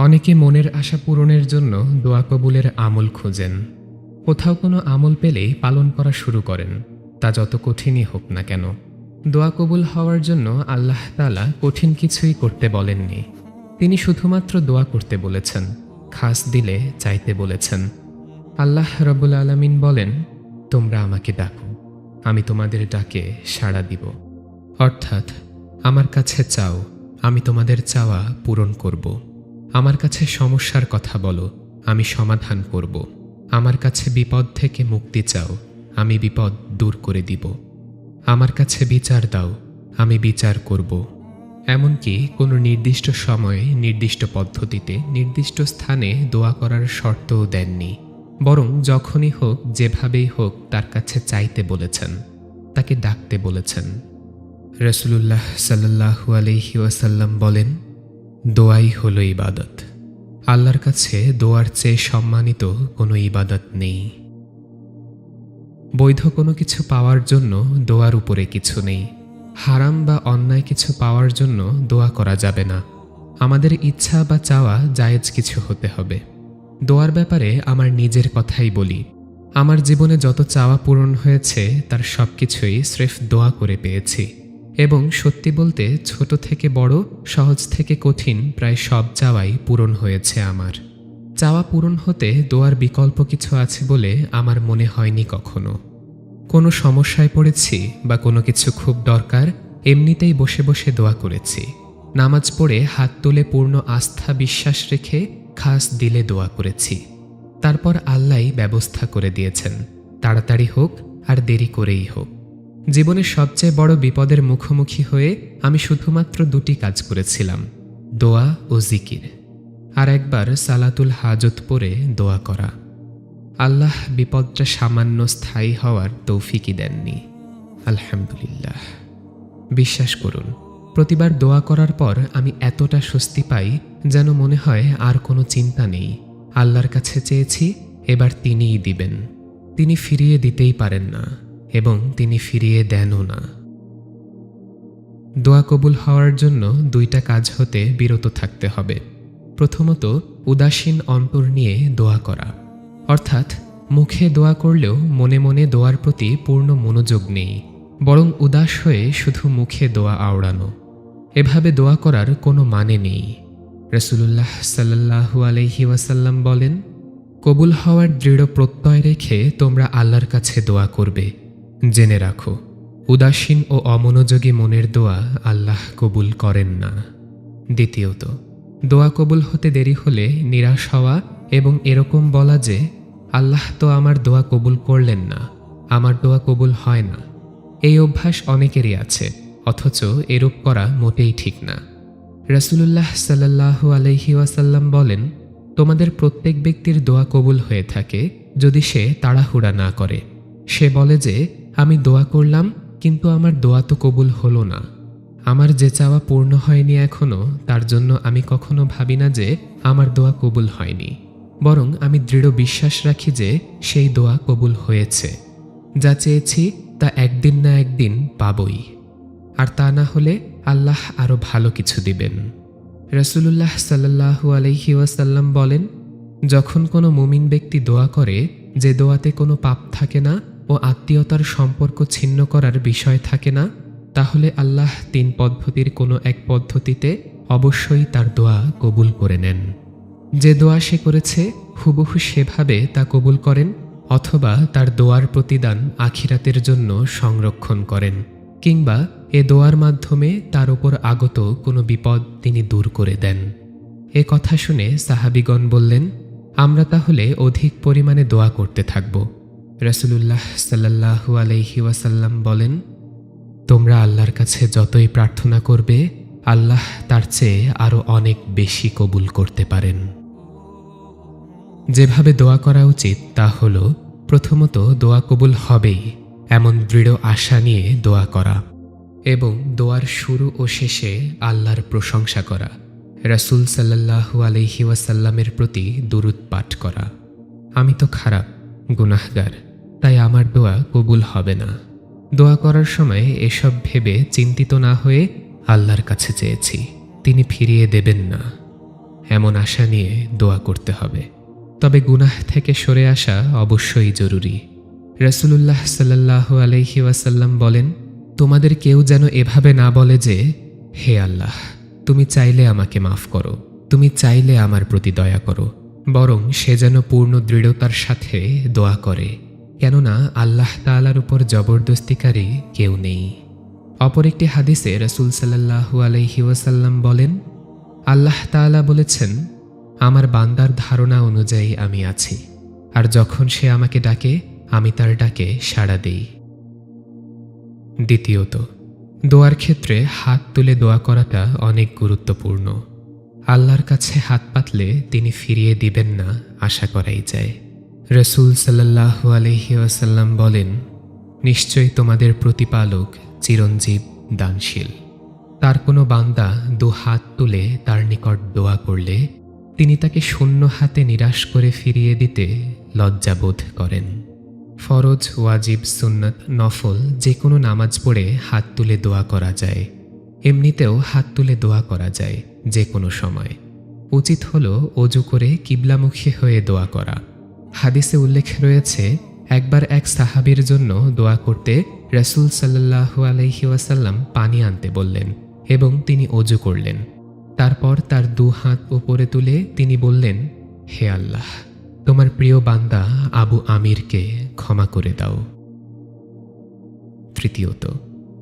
অনেকে মনের আশা পূরণের জন্য দোয়া কবুলের আমল খোঁজেন। কোথাও কোনো আমল পেলেই পালন করা শুরু করেন, তা যত কঠিনই হোক না কেন। দোয়া কবুল হওয়ার জন্য আল্লাহ তালা কঠিন কিছুই করতে বলেননি। তিনি শুধুমাত্র দোয়া করতে বলেছেন, খাস দিলে চাইতে বলেছেন। আল্লাহ রবুল আলমিন বলেন, তোমরা আমাকে ডাকো, আমি তোমাদের ডাকে সাড়া দিব। অর্থাৎ, আমার কাছে চাও, আমি তোমাদের চাওয়া পূরণ করব। আমার কাছে সমস্যার কথা বলো, আমি সমাধান করব। আমার কাছে বিপদ থেকে মুক্তি চাও, আমি বিপদ দূর করে দিব। আমার কাছে বিচার দাও, আমি বিচার করব। এমনকি কোনো নির্দিষ্ট সময়ে, নির্দিষ্ট পদ্ধতিতে, নির্দিষ্ট স্থানে দোয়া করার শর্তও দেননি। বরং যখনই হোক, যেভাবেই হোক, তার কাছে চাইতে বলেছেন, তাকে ডাকতে বলেছেন। রসুল্লাহ সাল্লাহু আলহি ওয়াসাল্লাম বলেন দোয়াই হলো ইবাদত। আল্লাহর কাছে দোয়ার চেয়ে সম্মানিত কোনো ইবাদত নেই। বৈধ কোনো কিছু পাওয়ার জন্য দোয়ার উপরে কিছু নেই। হারাম বা অন্যায় কিছু পাওয়ার জন্য দোয়া করা যাবে না। আমাদের ইচ্ছা বা চাওয়া জায়েজ কিছু হতে হবে। দোয়ার ব্যাপারে আমার নিজের কথাই বলি। আমার জীবনে যত চাওয়া পূরণ হয়েছে, তার সব কিছুই স্রেফ দোয়া করে পেয়েছি। এবং সত্যি বলতে ছোট থেকে বড়, সহজ থেকে কঠিন প্রায় সব চাওয়াই পূরণ হয়েছে আমার। চাওয়া পূরণ হতে দোয়ার বিকল্প কিছু আছে বলে আমার মনে হয়নি কখনো। কোনো সমস্যায় পড়েছি বা কোনো কিছু খুব দরকার, এমনিতেই বসে বসে দোয়া করেছি। নামাজ পড়ে হাত তুলে পূর্ণ আস্থা বিশ্বাস রেখে খাস দিলে দোয়া করেছি। তারপর আল্লাহ ব্যবস্থা করে দিয়েছেন। তাড়াতাড়ি হোক আর দেরি করেই হোক। জীবনের সবচেয়ে বড় বিপদের মুখোমুখি হয়ে আমি শুধুমাত্র দুটি কাজ করেছিলাম, দোয়া ও জিকির। আর একবার সালাতুল হাজত পরে দোয়া করা। আল্লাহ বিপদটা সামান্য স্থায়ী হওয়ার তৌফিকই দেননি। আলহামদুলিল্লাহ। বিশ্বাস করুন, প্রতিবার দোয়া করার পর আমি এতটা স্বস্তি পাই যেন মনে হয় আর কোনো চিন্তা নেই। আল্লাহর কাছে চেয়েছি, এবার তিনিই দিবেন। তিনি ফিরিয়ে দিতেই পারেন না। এবং তিনি ফিরিয়ে দেনও না। দোয়া কবুল হওয়ার জন্য দুইটা কাজ হতে বিরত থাকতে হবে। প্রথমত, উদাসীন অন্তর নিয়ে দোয়া করা। অর্থাৎ, মুখে দোয়া করলেও মনে মনে দোয়ার প্রতি পূর্ণ মনোযোগ নেই। বরং উদাস হয়ে শুধু মুখে দোয়া আওড়ানো। এভাবে দোয়া করার কোনো মানে নেই। রসুল্লাহ সাল্লাহু আলহি ওয়াসাল্লাম বলেন, কবুল হওয়ার দৃঢ় প্রত্যয় রেখে তোমরা আল্লাহর কাছে দোয়া করবে। জেনে রাখো, উদাসীন ও অমনোযোগী মনের দোয়া আল্লাহ কবুল করেন না। দ্বিতীয়ত, দোয়া কবুল হতে দেরি হলে নিরাশ হওয়া এবং এরকম বলা যে, আল্লাহ তো আমার দোয়া কবুল করলেন না, আমার দোয়া কবুল হয় না। এই অভ্যাস অনেকেরই আছে, অথচ এরূপ করা মোটেই ঠিক না। রসুল্লাহ সাল্লাহু আলহি ওয়াসাল্লাম বলেন, তোমাদের প্রত্যেক ব্যক্তির দোয়া কবুল হয়ে থাকে যদি সে তাড়াহুড়া না করে। সে বলে যে আমি দোয়া করলাম, কিন্তু আমার দোয়া তো কবুল হলো না। আমার যে চাওয়া পূর্ণ হয়নি এখনও তার জন্য আমি কখনো ভাবি না যে আমার দোয়া কবুল হয়নি। বরং আমি দৃঢ় বিশ্বাস রাখি যে সেই দোয়া কবুল হয়েছে। যা চেয়েছি, তা একদিন না একদিন পাবই। আর তা না হলে আল্লাহ আরও ভালো কিছু দিবেন। রসুল্লাহ সাল্লাহু আলহি ওয়াসাল্লাম বলেন, যখন কোনো মুমিন ব্যক্তি দোয়া করে, যে দোয়াতে কোনো পাপ থাকে না ও আত্মীয়তার সম্পর্ক ছিন্ন করার বিষয় থাকে না, তাহলে আল্লাহ তিন পদ্ধতির কোনো এক পদ্ধতিতে অবশ্যই তার দোয়া কবুল করে নেন। যে দোয়া সে করেছে, হুবহু সেভাবে তা কবুল করেন অথবা তার দোয়ার প্রতিদান আখিরাতের জন্য সংরক্ষণ করেন, কিংবা এ দোয়ার মাধ্যমে তার উপর আগত কোনো বিপদ তিনি দূর করে দেন। এ কথা শুনে সাহাবিগণ বললেন, আমরা তাহলে অধিক পরিমাণে দোয়া করতে থাকব। রসুল্লাহ সাল্লাহু আলহি ওয়াসাল্লাম বলেন, তোমরা আল্লাহর কাছে যতই প্রার্থনা করবে, আল্লাহ তার চেয়ে আরও অনেক বেশি কবুল করতে পারেন। যেভাবে দোয়া করা উচিত তা হল, প্রথমত দোয়া কবুল হবেই, এমন দৃঢ় আশা নিয়ে দোয়া করা এবং দোয়ার শুরু ও শেষে আল্লাহর প্রশংসা করা, রাসুল সাল্লাহু আলহি ওয়াসাল্লামের প্রতি দুরুদ পাঠ করা। আমি তো খারাপ, গুনাহগার। তাই আমার দোয়া কবুল হবে না। দোয়া করার সময় এসব ভেবে চিন্তিত না হয়ে আল্লাহর কাছে চেয়েছি। তিনি ফিরিয়ে দেবেন না। এমন আশা নিয়ে দোয়া করতে হবে। তবে গুনাহ থেকে সরে আসা অবশ্যই জরুরি। রসুলুল্লাহ সাল্লাহ আলহি ওয়াসাল্লাম বলেন, তোমাদের কেউ যেন এভাবে না বলে যে, হে আল্লাহ, তুমি চাইলে আমাকে মাফ করো, তুমি চাইলে আমার প্রতি দয়া করো, বরং সে যেন পূর্ণ দৃঢ়তার সাথে দোয়া করে কেননা আল্লাহ তালার উপর জবরদস্তিকারী কেউ নেই। অপর একটি হাদিসে রসুল সাল্লাহু আলহি ওয়াসাল্লাম বলেন, আল্লাহ তাআলা বলেছেন, আমার বান্দার ধারণা অনুযায়ী আমি আছি, আর যখন সে আমাকে ডাকে, আমি তার ডাকে সাড়া দিই। দ্বিতীয়ত, দোয়ার ক্ষেত্রে হাত তুলে দোয়া করাটা অনেক গুরুত্বপূর্ণ। আল্লাহর কাছে হাত পাতলে তিনি ফিরিয়ে দিবেন না, আশা করাই যায়। রসুল সাল্লাহ আলহি আসাল্লাম বলেন নিশ্চয়ই তোমাদের প্রতিপালক চিরঞ্জীব দানশীল। তার কোনো বান্দা দু হাত তুলে তার নিকট দোয়া করলে, তিনি তাকে শূন্য হাতে নিরাশ করে ফিরিয়ে দিতে লজ্জাবোধ করেন। ফরজ, ওয়াজিব, সুন্নত, নফল যে কোনো নামাজ পড়ে হাত তুলে দোয়া করা যায়। এমনিতেও হাত তুলে দোয়া করা যায় যে কোনো সময়। উচিত হলো অজু করে কিবলামুখী হয়ে দোয়া করা। হাদিসে উল্লেখ রয়েছে, একবার এক সাহাবীর জন্য দোয়া করতে রসুল সাল্লাহ আলহি ওয়াসাল্লাম পানি আনতে বললেন এবং তিনি অজু করলেন। তারপর তার দু হাত উপরে তুলে তিনি বললেন, হে আল্লাহ, তোমার প্রিয় বান্দা আবু আমিরকে ক্ষমা করে দাও। তৃতীয়ত,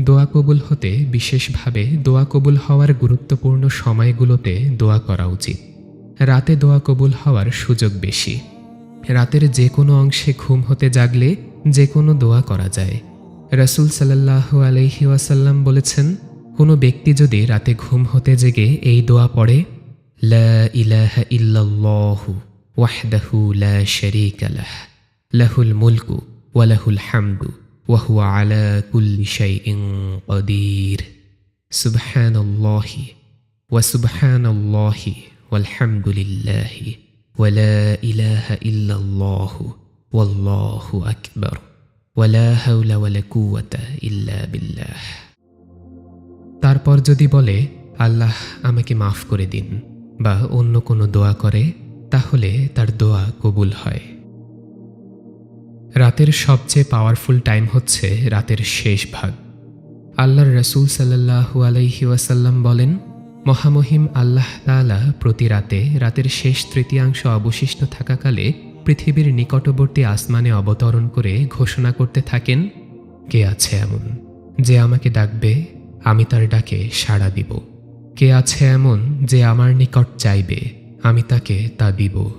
দোয়া কবুল হতে বিশেষভাবে দোয়া কবুল হওয়ার গুরুত্বপূর্ণ সময়গুলোতে দোয়া করা উচিত। রাতে দোয়া কবুল হওয়ার সুযোগ বেশি। রাতের যে কোনো অংশে ঘুম হতে জাগলে যে কোনো দোয়া করা যায়। রসুল সাল্লাহ আলহি ওয়াসাল্লাম বলেছেন, কোনো ব্যক্তি যদি রাতে ঘুম হতে জেগে এই দোয়া পড়ে, লা ইলাহা ইল্লাল্লাহু ওয়াহদাহু লা শারীকা লাহ, লাহুল মুলকু ওয়া লাহুল হামদু ওয়া হুয়া আলা কুল্লি শাইইন কাদির। সুবহানাল্লাহি ওয়া সুবহানাল্লাহি ওয়াল হামদুলিল্লাহি ইলাহা ইল্লাল্লাহু ওয়াল্লাহু আকবার ওয়া লা হাওলা ওয়া লা কুওয়াতা ইল্লা বিল্লাহ তারপর যদি বলে, আল্লাহ আমাকে মাফ করে দিন বা অন্য কোনো দোয়া করে, তাহলে তার দোয়া কবুল হয়। রাতের সবচেয়ে পাওয়ারফুল টাইম হচ্ছে রাতের শেষ ভাগ। আল্লাহর রসুল সাল্লাহু আলাইহি ওয়াসাল্লাম বলেন মহামহিম আল্লাহ তাআলা প্রতি রাতে রাতের শেষ তৃতীয়াংশ অবশিষ্ট থাকাকালে পৃথিবীর নিকটবর্তী আসমানে অবতরণ করে ঘোষণা করতে থাকেন, কে আছে এমন যে আমাকে ডাকবে? আমি তার ডাকে সাড়া দিব। কে আছে এমন যে আমার নিকট চাইবে? আমি তাকে তা দিব।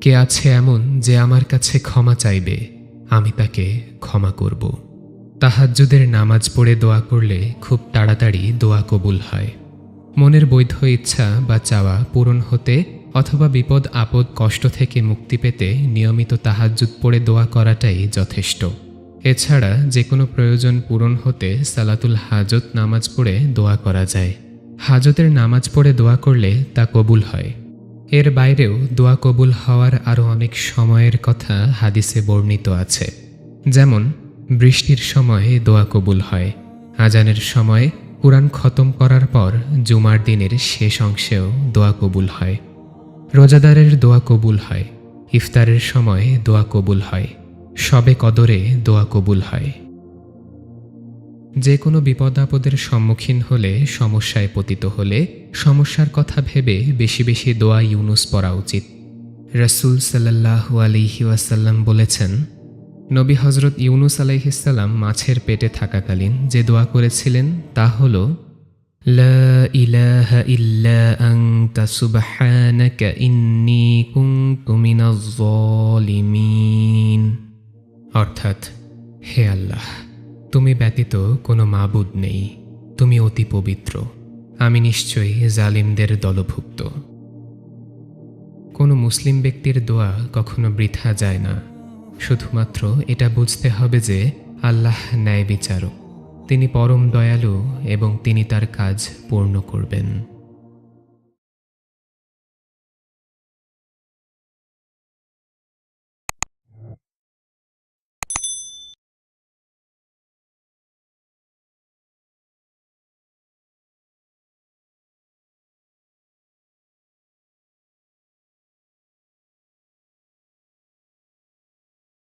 কে আছে এমন যে আমার কাছে ক্ষমা চাইবে? আমি তাকে ক্ষমা করব। তাহাজ্জুদের নামাজ পড়ে দোয়া করলে খুব তাড়াতাড়ি দোয়া কবুল হয়। মনের বৈধ ইচ্ছা বা চাওয়া পূরণ হতে অথবা বিপদ আপদ কষ্ট থেকে মুক্তি পেতে নিয়মিত তাহাজ্জুদ পড়ে দোয়া করাটাই যথেষ্ট। এছাড়া যে কোনো প্রয়োজন পূরণ হতে সালাতুল হাজত নামাজ পড়ে দোয়া করা যায়। হাজতের নামাজ পড়ে দোয়া করলে তা কবুল হয়। এর বাইরেও দোয়া কবুল হওয়ার আরও অনেক সময়ের কথা হাদিসে বর্ণিত আছে। যেমন, বৃষ্টির সময়ে দোয়া কবুল হয়, আজানের সময় কোরআন খতম করার পর জুমার দিনের শেষ অংশেও দোয়া কবুল হয়। রোজাদারের দোয়া কবুল হয়। ইফতারের সময় দোয়া কবুল হয়। সবে কদরে দোয়া কবুল হয়। যে কোনো বিপদ আপদের সম্মুখীন হলে, সমস্যায় পতিত হলে, সমস্যার কথা ভেবে বেশি বেশি দোয়া ইউনুস পড়া উচিত। রসুল সাল্লাহ আলিহি ওয়াসাল্লাম বলেছেন নবী হজরত ইউনুস আলাইহিসাল্লাম মাছের পেটে থাকাকালীন যে দোয়া করেছিলেন তা হল অর্থাৎ, হে আল্লাহ, তুমি ব্যতীত কোনো মাবুদ নেই, তুমি অতি পবিত্র, আমি নিশ্চয়ই জালিমদের দলভুক্ত। কোনো মুসলিম ব্যক্তির দোয়া কখনো বৃথা যায় না। শুধুমাত্র এটা বুঝতে হবে যে আল্লাহ ন্যায় বিচারক তিনি পরম দয়ালু এবং তিনি তার কাজ পূর্ণ করবেন।